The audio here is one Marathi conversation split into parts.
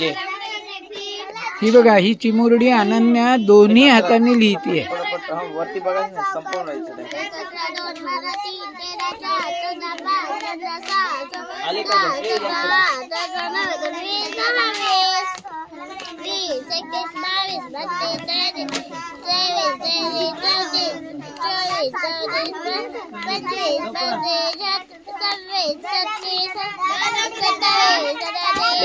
घे ही बघा ही चिमुरडी अनन्या दोन्ही हाताने लिहितीये.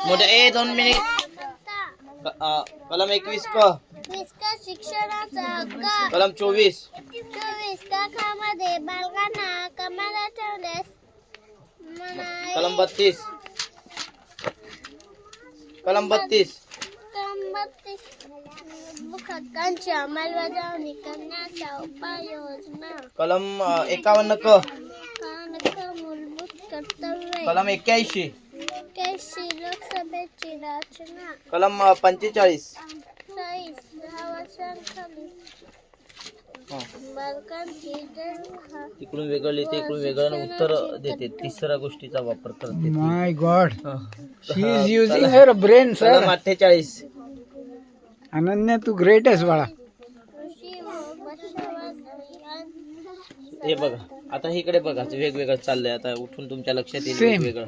मोठे ए दोन मिनिट क- अ, कलम एकवीस क शिक्षणाचा हक्क कलम चोवीस चोवीस तासामध्ये बालकांना कमाला ठेवल्यास मनाई कलम बत्तीस कलम बत्तीस बत्तीस हक्कांची अंमलबजावणी करण्याच्या उपाययोजना कलम अ, एकावन्न क कानक मूलभूत कर्तव्ये कलम एक्क्याऐंशी कैशी लोकसभेची रचना कलम अ, पंचेचाळीस. चाळीस दहा वर्षांखाली. हा. बालकांची जन्म इकडून वेगळं लिहिते इकडून वेगळं उत्तर देते. तिसऱ्या गोष्टीचा वापर करते. ती. माय गॉड हा. She is using her brain कलम सर अठ्ठेचाळीस. अनन्या तू ग्रेट आहेस बाळा. कृषी व पशुवैद्यक हे बघा आता इकडे बघा वेगवेगळं चाललंय. आता उठून तुमच्या लक्षात येईल Same. वेगवेगळं.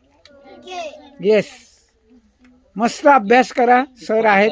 येस मस्त अभ्यास करा सर आहेत.